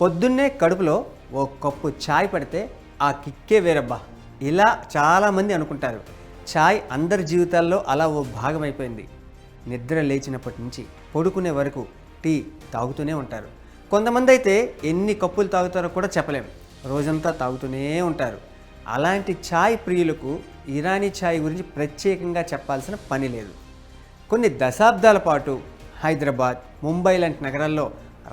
పొద్దున్నే కడుపులో ఓ కప్పు ఛాయ్ పడితే ఆ కిక్కే వేరబ్బా. ఇలా చాలామంది అనుకుంటారు. ఛాయ్ అందరి జీవితాల్లో అలా ఓ భాగం అయిపోయింది నిద్ర లేచినప్పటి నుంచి పడుకునే వరకు టీ తాగుతూనే ఉంటారు. కొంతమంది అయితే ఎన్ని కప్పులు తాగుతారో కూడా చెప్పలేం. రోజంతా తాగుతూనే ఉంటారు. అలాంటి ఛాయ్ ప్రియులకు ఇరానీ ఛాయ్ గురించి ప్రత్యేకంగా చెప్పాల్సిన పని లేదు. కొన్ని దశాబ్దాల పాటు హైదరాబాద్ ముంబై లాంటి నగరాల్లో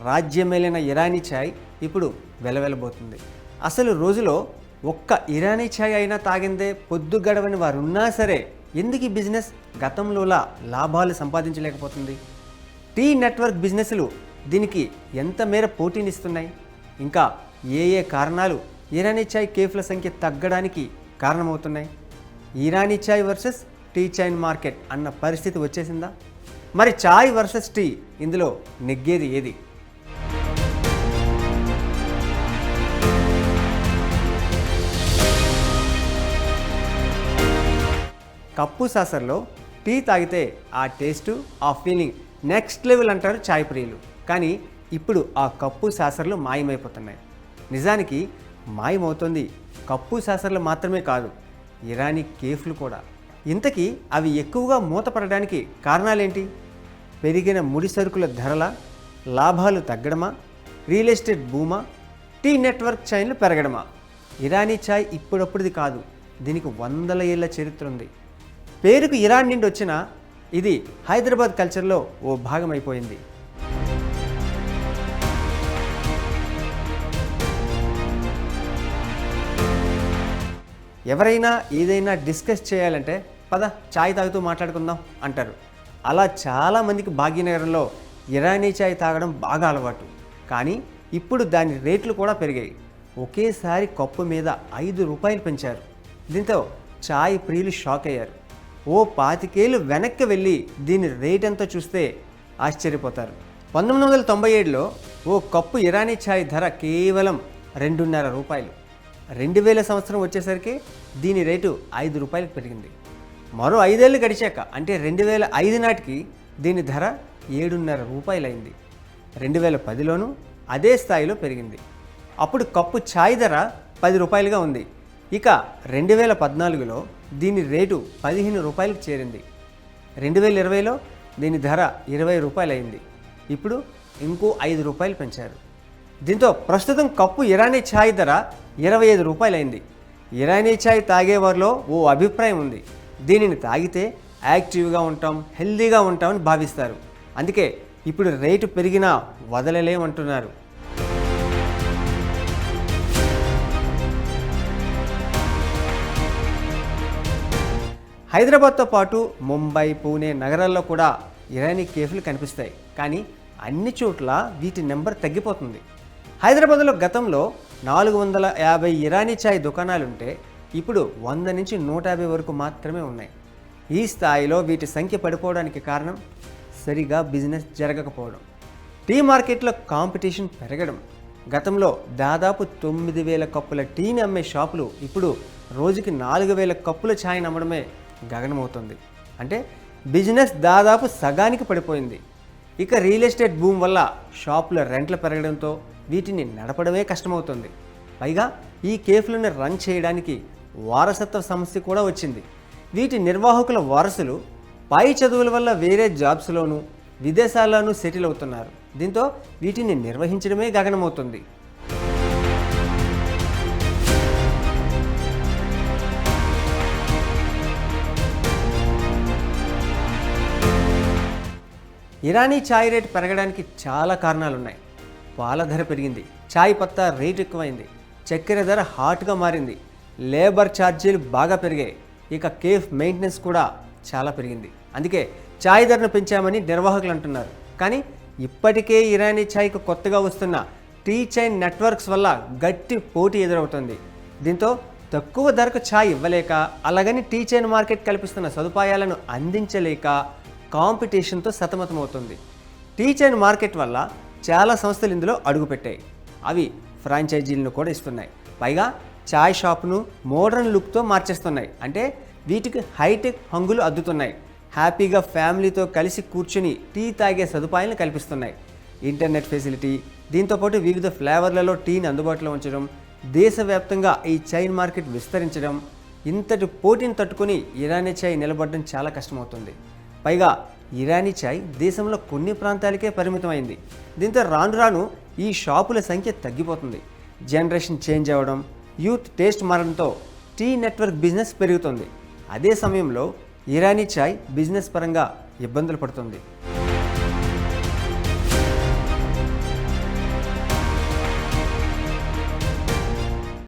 రాజ్యమేలిన ఇరానీ ఛాయ్ ఇప్పుడు వెలవెలబోతుంది. అసలు రోజులో ఒక్క ఇరానీ ఛాయ్ అయినా తాగిందే పొద్దు గడవని వారున్నా సరే ఎందుకు ఈ బిజినెస్ గతంలోలా లాభాలు సంపాదించలేకపోతుంది? టీ నెట్వర్క్ బిజినెస్లు దీనికి ఎంత మేర పోటీనిస్తున్నాయి? ఇంకా ఏ ఏ కారణాలు ఇరానీ ఛాయ్ కేఫ్ల సంఖ్య తగ్గడానికి కారణమవుతున్నాయి? Irani chai versus tea chain market అన్న పరిస్థితి వచ్చేసిందా? మరి ఛాయ్ వర్సెస్ టీ ఇందులో నెగ్గేది ఏది? కప్పు సాసర్లో టీ తాగితే ఆ టేస్టు ఆ ఫీలింగ్ నెక్స్ట్ లెవెల్ అంటారు చాయ్ ప్రియులు. కానీ ఇప్పుడు ఆ కప్పు సాసర్లు మాయమైపోతున్నాయి. నిజానికి మాయమవుతుంది. కప్పు సాసర్లు మాత్రమే కాదు ఇరానీ కేఫ్లు కూడా. ఇంతకీ అవి ఎక్కువగా మూతపడడానికి కారణాలేంటి? పెరిగిన ముడి సరుకుల ధరల లాభాలు తగ్గడమా? రియల్ ఎస్టేట్ భూమా టీ నెట్వర్క్ చైన్లు పెరగడమా? ఇరానీ ఛాయ్ ఇప్పుడప్పుడుది కాదు దీనికి వందల ఏళ్ళ చరిత్ర ఉంది. పేరుకు ఇరాన్ నుండి వచ్చిన ఇది హైదరాబాద్ కల్చర్లో ఓ భాగం అయిపోయింది ఎవరైనా ఏదైనా డిస్కస్ చేయాలంటే పద చాయ్ తాగుతూ మాట్లాడుకుందాం అంటారు. అలా చాలామందికి భాగ్యనగరంలో ఇరానీ చాయ్ తాగడం బాగా అలవాటు. కానీ ఇప్పుడు దాని రేట్లు కూడా పెరిగాయి. ఒకేసారి కప్పు మీద ఐదు రూపాయలు పెంచారు. దీంతో చాయ్ ప్రియులు షాక్ అయ్యారు. ఓ పాతికేళ్ళు వెనక్కి వెళ్ళి దీని రేట్ ఎంతో చూస్తే ఆశ్చర్యపోతారు. పంతొమ్మిది వందల తొంభై ఏడులో ఓ కప్పు ఇరానీ ఛాయ్ ధర కేవలం రెండున్నర రూపాయలు. రెండు వేల సంవత్సరం వచ్చేసరికి దీని రేటు ఐదు రూపాయలకు పెరిగింది. మరో ఐదేళ్ళు గడిచాక అంటే రెండు వేల ఐదు నాటికి దీని ధర ఏడున్నర రూపాయలైంది. రెండు వేల పదిలోనూ అదే స్థాయిలో పెరిగింది. అప్పుడు కప్పు ఛాయ్ ధర పది రూపాయలుగా ఉంది. ఇక రెండు వేల పద్నాలుగులో దీని రేటు పదిహేను రూపాయలకు చేరింది. రెండు వేల ఇరవైలో దీని ధర ఇరవై రూపాయలు అయింది ఇప్పుడు ఇంకో ఐదు రూపాయలు పెంచారు. దీంతో ప్రస్తుతం కప్పు ఇరానీ ఛాయ్ ధర ఇరవై ఐదు రూపాయలైంది. ఇరానీ ఛాయ్ తాగేవారిలో ఓ అభిప్రాయం ఉంది. దీనిని తాగితే యాక్టివ్గా ఉంటాం హెల్దీగా ఉంటామని భావిస్తారు. అందుకే ఇప్పుడు రేటు పెరిగినా వదలలేమంటున్నారు. హైదరాబాద్తో పాటు ముంబై పూణే నగరాల్లో కూడా ఇరానీ కేఫ్లు కనిపిస్తాయి. కానీ అన్ని చోట్ల వీటి నెంబర్ తగ్గిపోతుంది. హైదరాబాద్లో గతంలో నాలుగు వందల యాభై ఇరానీ ఛాయ్ దుకాణాలుంటే ఇప్పుడు వంద నుంచి నూట యాభై వరకు మాత్రమే ఉన్నాయి. ఈ స్థాయిలో వీటి సంఖ్య పడిపోవడానికి కారణం సరిగా బిజినెస్ జరగకపోవడం. టీ మార్కెట్లో కాంపిటీషన్ పెరగడం. గతంలో దాదాపు తొమ్మిది వేల కప్పుల టీని అమ్మే షాపులు ఇప్పుడు రోజుకి నాలుగు వేల కప్పుల ఛాయ్ని అమ్మడమే గగనమవుతుంది. అంటే బిజినెస్ దాదాపు సగానికి పడిపోయింది. ఇక రియల్ ఎస్టేట్ భూమి వల్ల షాపుల రెంట్లు పెరగడంతో వీటిని నడపడమే కష్టమవుతుంది. పైగా ఈ కేఫ్లను రన్ చేయడానికి వారసత్వ సమస్య కూడా వచ్చింది. వీటి నిర్వాహకుల వారసులు పై చదువుల వల్ల వేరే జాబ్స్లోనూ విదేశాల్లోనూ సెటిల్ అవుతున్నారు. దీంతో వీటిని నిర్వహించడమే గగనమవుతుంది. ఇరానీ ఛాయ్ రేటు పెరగడానికి చాలా కారణాలు ఉన్నాయి పాల ధర పెరిగింది. ఛాయ్ పత్తా రేటు ఎక్కువైంది. చక్కెర ధర హాట్గా మారింది. లేబర్ ఛార్జీలు బాగా పెరిగాయి. ఇక కేఫ్ మెయింటెనెన్స్ కూడా చాలా పెరిగింది. అందుకే ఛాయ్ ధరను పెంచామని నిర్వాహకులు అంటున్నారు. కానీ ఇప్పటికే ఇరానీ ఛాయ్కు కొత్తగా వస్తున్న టీ చైన్ నెట్వర్క్స్ వల్ల గట్టి పోటీ ఎదురవుతుంది. దీంతో తక్కువ ధరకు ఛాయ్ ఇవ్వలేక అలాగని టీ చైన్ మార్కెట్ కల్పిస్తున్న సదుపాయాలను అందించలేక కాంపిటీషన్తో సతమతమవుతుంది. టీ చైన్ మార్కెట్ వల్ల చాలా సంస్థలు ఇందులో అడుగుపెట్టాయి. అవి ఫ్రాంచైజీలను కూడా ఇస్తున్నాయి. పైగా చాయ్ షాప్ను మోడర్న్ లుక్తో మార్చేస్తున్నాయి. అంటే వీటికి హైటెక్ హంగులు అద్దుతున్నాయి. హ్యాపీగా ఫ్యామిలీతో కలిసి కూర్చుని టీ తాగే సదుపాయాలను కల్పిస్తున్నాయి. ఇంటర్నెట్ ఫెసిలిటీ దీంతోపాటు వివిధ ఫ్లేవర్లలో టీని అందుబాటులో ఉంచడం దేశవ్యాప్తంగా ఈ చైన్ మార్కెట్ విస్తరించడం ఇంతటి పోటీని తట్టుకొని ఇరానీ చాయ్ నిలబడడం చాలా కష్టమవుతుంది. పైగా ఇరానీ చాయ్ దేశంలో కొన్ని ప్రాంతాలకే పరిమితమైంది. దీంతో రాను రాను ఈ షాపుల సంఖ్య తగ్గిపోతుంది. జనరేషన్ చేంజ్ అవ్వడం యూత్ టేస్ట్ మారడంతో టీ నెట్వర్క్ బిజినెస్ పెరుగుతుంది. అదే సమయంలో ఇరానీ చాయ్ బిజినెస్ పరంగా ఇబ్బందులు పడుతుంది.